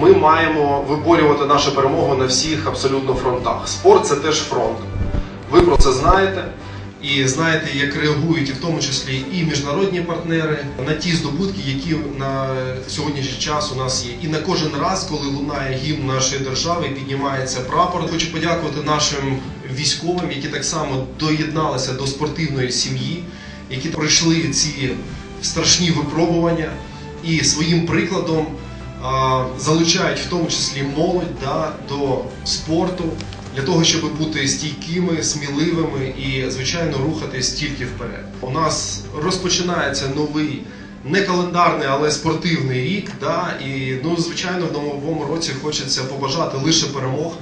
ми маємо виборювати нашу перемогу на всіх абсолютно фронтах. Спорт це теж фронт. Ви про це знаєте. І знаєте, як реагують, і в тому числі і міжнародні партнери на ті здобутки, які на сьогоднішній час у нас є. І на кожен раз, коли лунає гімн нашої держави, піднімається прапор. Хочу подякувати нашим військовим, які так само доєдналися до спортивної сім'ї, які пройшли ці страшні випробування і своїм прикладом залучають в тому числі молодь да, до спорту для того, щоб бути стійкими, сміливими і, звичайно, рухатись тільки вперед. У нас розпочинається новий. Не календарний, але спортивний рік, да, і ну звичайно в новому році хочеться побажати лише перемог.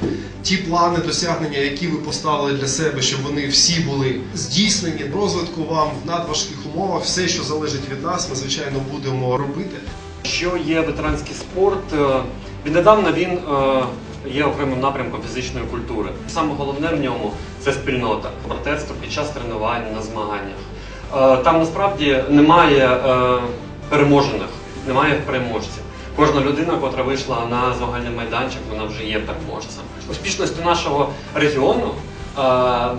Ті плани, досягнення, які ви поставили для себе, щоб вони всі були здійснені. Розвитку вам в надважких умовах, все, що залежить від нас, ми звичайно будемо робити. Що є ветеранський спорт? Е, Віднедавна він е, є окремим напрямком фізичної культури. Саме головне в ньому це спільнота, братерство під час тренувань на змаганнях. Е, Там насправді немає переможених, немає переможців. Кожна людина, котра вийшла на змагальний майданчик, вона вже є переможцем. Успішністю нашого регіону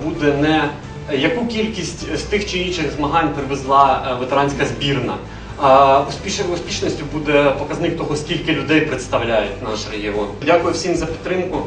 буде не яку кількість з тих чи інших змагань привезла ветеранська збірна. А успіш- успішністю буде показник того, скільки людей представляють наш регіон. Дякую всім за підтримку.